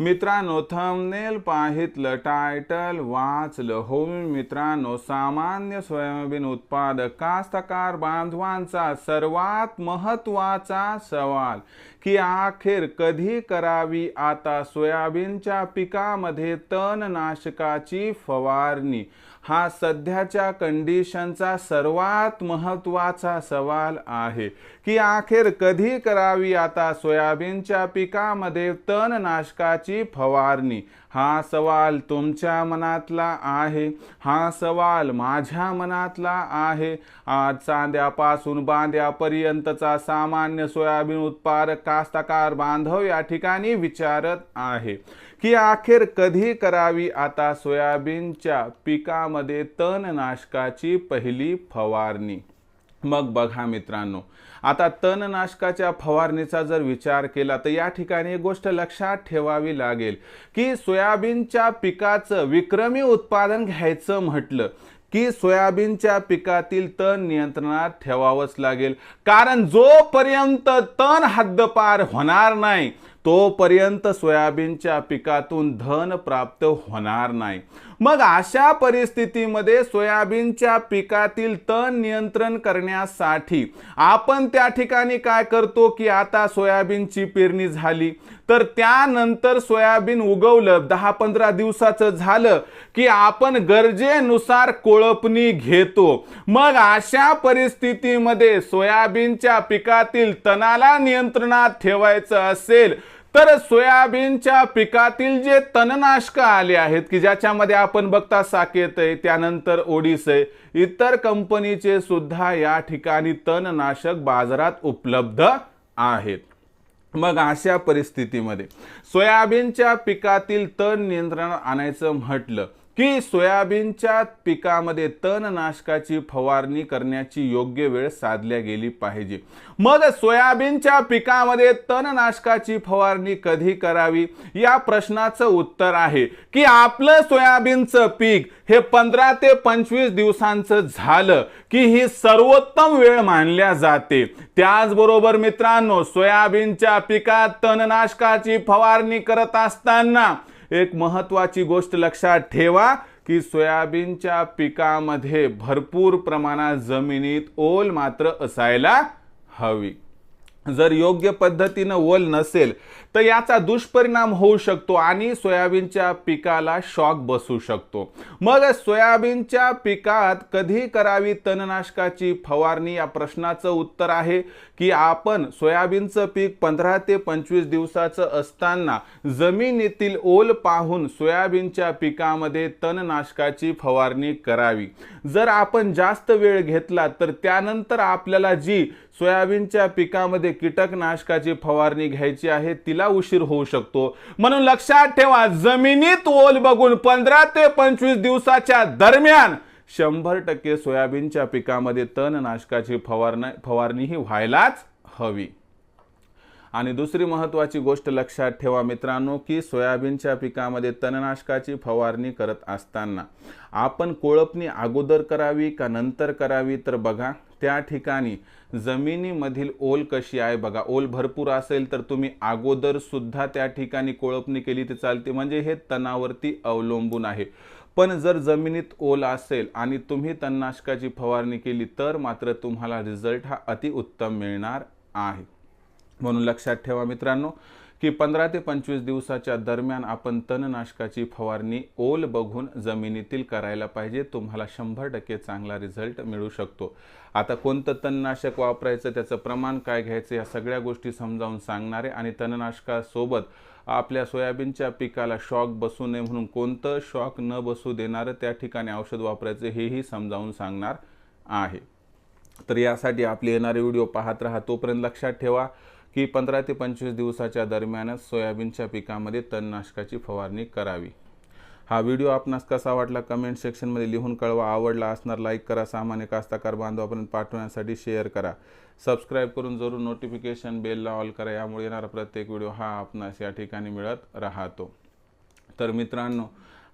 मित्रांनो thumbnail पाहितलं title वाचलं. हो मित्रांनो सामान्य सोयाबीन उत्पादक कास्तकार बांधवांचा सर्वात महत्त्वाचा सवाल की अखेर कधी करावी? आता सोयाबीनच्या पिकामध्ये तणनाशकाची फवारणी. हा सध्याच्या कंडिशनचा सर्वात महत्त्वाचा सवाल आहे. की अखेर कधी करावी आता सोयाबीनच्या पिकामध्ये तणनाशकाची फवारणी? हा सवाल तुमच्या मनातला आहे. हा सवाल माझ्या मनातला आहे. आज चांद्यापासून बांद्यापर्यंतचा सामान्य सोयाबीन उत्पादक कास्तकार बांधव या ठिकाणी विचारत आहे. की अखेर कधी करावी आता सोयाबीनच्या पिकामध्ये तणनाशकाची पहिली फवारणी? मग बघा मित्रांनो आता तणनाशकाच्या फवारणीचा जर विचार केला तर या ठिकाणी एक गोष्ट लक्षात ठेवावी लागेल की सोयाबीनच्या पिकाचं विक्रमी उत्पादन घ्यायचं म्हटलं की सोयाबीनच्या पिकातील तण नियंत्रणात ठेवावंच लागेल. कारण जोपर्यंत तण हद्दपार होणार नाही तोपर्यंत सोयाबीनच्या पिकातून धन प्राप्त होणार नाही. मग अशा परिस्थितीमध्ये सोयाबीनच्या पिकातील तण नियंत्रण करण्यासाठी आपण त्या ठिकाणी काय करतो की आता सोयाबीनची पेरणी झाली. तर त्यानंतर सोयाबीन उगवलं दहा पंधरा दिवसाचं झालं की आपण गरजेनुसार कोळपणी घेतो. मग अशा परिस्थितीमध्ये सोयाबीनच्या पिकातील तणाला नियंत्रणात ठेवायचं असेल तर सोयाबीनच्या पिकातील जे तणनाशक आले आहेत की ज्याच्यामध्ये आपण बघता साकेत आहे त्यानंतर ओडिस आहे इतर कंपनीचे सुद्धा या ठिकाणी तणनाशक बाजारात उपलब्ध आहेत. मग अशा परिस्थितीमध्ये सोयाबीनच्या पिकातील तण नियंत्रण आणायचं म्हटलं की सोयाबीनच्या पिकामध्ये तणनाशकाची फवारणी करण्याची योग्य वेळ साधल्या गेली पाहिजे. मग सोयाबीनच्या पिकामध्ये तणनाशकाची फवारणी कधी करावी? या प्रश्नाचं उत्तर आहे की आपलं सोयाबीनचं पीक हे पंधरा ते पंचवीस दिवसांचं झालं की ही सर्वोत्तम वेळ मानल्या जाते. त्याचबरोबर मित्रांनो सोयाबीनच्या पिकात तणनाशकाची फवारणी करत असताना एक महत्त्वाची गोष्ट लक्षात ठेवा की सोयाबीनच्या पिकामध्ये भरपूर प्रमाणात जमिनीत ओल मात्र असायला हवी. जर योग्य पद्धतीनं ओल नसेल तर याचा दुष्परिणाम होऊ शकतो आणि सोयाबीनच्या पिकाला शॉक बसू शकतो. मग सोयाबीनच्या पिकात कधी करावी तणनाशकाची फवारणी? या प्रश्नाचं उत्तर आहे की आपण सोयाबीनचं पीक पंधरा ते पंचवीस दिवसाचं असताना जमिनीतील ओल पाहून सोयाबीनच्या पिकामध्ये तणनाशकाची फवारणी करावी. जर आपण जास्त वेळ घेतला तर त्यानंतर आपल्याला जी सोयाबीनच्या पिकामध्ये कीटकनाशकाची फवारणी घ्यायची आहे तिला उशीर होऊ शकतो. म्हणून लक्षात ठेवा जमिनीत ओल बघून पंधरा ते पंचवीस दिवसाच्या दरम्यान शंभर टक्के सोयाबीनच्या पिकामध्ये तणनाशकाची फवारणी फवारणी ही व्हायलाच हवी. आणि दुसरी महत्त्वाची गोष्ट लक्षात ठेवा मित्रांनो की सोयाबीनच्या पिकामध्ये तणनाशकाची फवारणी करत असताना आपण कोळपणी अगोदर करावी का नंतर करावी तर बघा. त्या ठिकाणी जमिनीमधील ओल कशी आहे? बघा ओल भरपूर असेल तर तुम्ही अगोदर सुद्धा त्या ठिकाणी कोळपणी केली तर चालते. म्हणजे हे तणावरती अवलंबून आहे. पण जर जमिनीत ओल असेल आणि तुम्ही तणनाशकाची फवारणी केली तर मात्र तुम्हाला रिझल्ट हा अतिउत्तम मिळणार आहे. म्हणून लक्षात ठेवा मित्रांनो की पंधरा ते पंचवीस दिवसाच्या दरम्यान आपण तणनाशकाची फवारणी ओल बघून जमिनीतील करायला पाहिजे. तुम्हाला शंभर टक्के चांगला रिझल्ट मिळू शकतो. आता कोणतं तणनाशक वापरायचं त्याचं प्रमाण काय घ्यायचं या सगळ्या गोष्टी समजावून सांगणारे आणि तणनाशकासोबत आपल्या सोयाबीनच्या पिकाला शॉक बसू नये म्हणून कोणतं शॉक न बसू देणारं त्या ठिकाणी औषध वापरायचं हेही समजावून सांगणार आहे. तर यासाठी आपले येणारे व्हिडिओ पाहत राहा. तोपर्यंत लक्षात ठेवा. की पंधरा ते पंचवीस दिवसाच्या दरम्यानच सोयाबीनच्या पिकामध्ये तणनाशकाची फवारणी करावी. हा व्हिडिओ आपणास कसा वाटला कमेंट सेक्शनमध्ये लिहून कळवा. आवडला असणार लाईक करा. सामान्य कास्ताकार बांधवापर्यंत पाठवण्यासाठी शेअर करा. सबस्क्राईब करून जरूर नोटिफिकेशन बेलला ऑल करा. यामुळे येणारा प्रत्येक व्हिडिओ हा आपणास या ठिकाणी मिळत राहतो. तर मित्रांनो